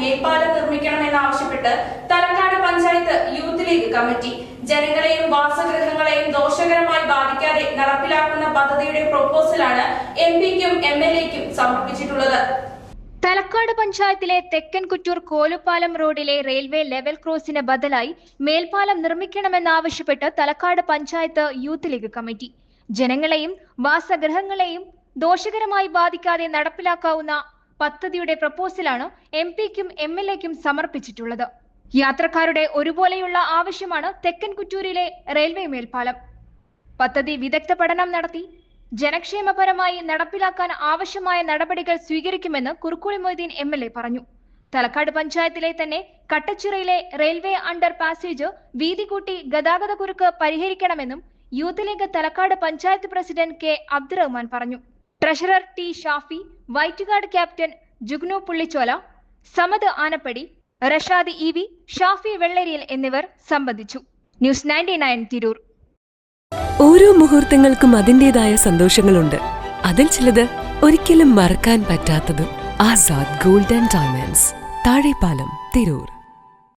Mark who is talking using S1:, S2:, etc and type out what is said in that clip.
S1: മേൽപ്പാലം നിർമ്മിക്കണമെന്നാവശ്യപ്പെട്ട് Thalakkad panchayat youth league committee. ജനങ്ങളെയും വാസഗൃഹങ്ങളെയും ദോഷകരമായി ബാധിക്കാതെ നടപ്പിലാക്കുന്ന പദ്ധതിയുടെ പ്രൊപ്പോസലാണ് എം പിക്കും എം എൽ എക്കും സമർപ്പിച്ചിട്ടുള്ളത്.
S2: തലക്കാട് പഞ്ചായത്തിലെ തെക്കൻ കുറ്റൂർ കോലുപാലം റോഡിലെ റെയിൽവേ ലെവൽ ക്രോസിന് ബദലായി മേൽപ്പാലം നിർമ്മിക്കണമെന്നാവശ്യപ്പെട്ട് Thalakkad panchayat youth league committee. ജനങ്ങളെയും വാസഗൃഹങ്ങളെയും ദോഷകരമായി ബാധിക്കാതെ നടപ്പിലാക്കാവുന്ന പദ്ധതിയുടെ പ്രപ്പോസലാണ് എം പിക്കും എം എൽ എക്കും സമർപ്പിച്ചിട്ടുള്ളത്. യാത്രക്കാരുടെ ഒരുപോലെയുള്ള ആവശ്യമാണ് തെക്കൻ കുറ്റൂരിലെ റെയിൽവേ മേൽപ്പാലം. പദ്ധതി വിദഗ്ധ പഠനം നടത്തി ജനക്ഷേമപരമായി നടപ്പിലാക്കാൻ ആവശ്യമായ നടപടികൾ സ്വീകരിക്കുമെന്ന് Kurukkoli Moideen M L A പറഞ്ഞു. തലക്കാട് പഞ്ചായത്തിലെ തന്നെ കട്ടച്ചിറയിലെ റെയിൽവേ അണ്ടർ പാസേജ് വീതി കൂട്ടി ഗതാഗത കുരുക്ക് പരിഹരിക്കണമെന്നും youth league Thalakkad panchayat president K Abdurahman പറഞ്ഞു. Treasurer T Shafi Vaitukad captain Jugnu Pullichola Samad Anappadi Rashad E V Shafi Vellariyal എന്നിവർ സംബന്ധിച്ചു. News ninety nine Tirur.
S3: ഓരോ മുഹൂർത്തങ്ങൾക്കും അതിന്റെതായ സന്തോഷങ്ങളുണ്ട്. അതിൽ ചിലത് ഒരിക്കലും മറക്കാൻ പറ്റാത്തതും. Azad golden diamonds. Thazhepalam Tirur.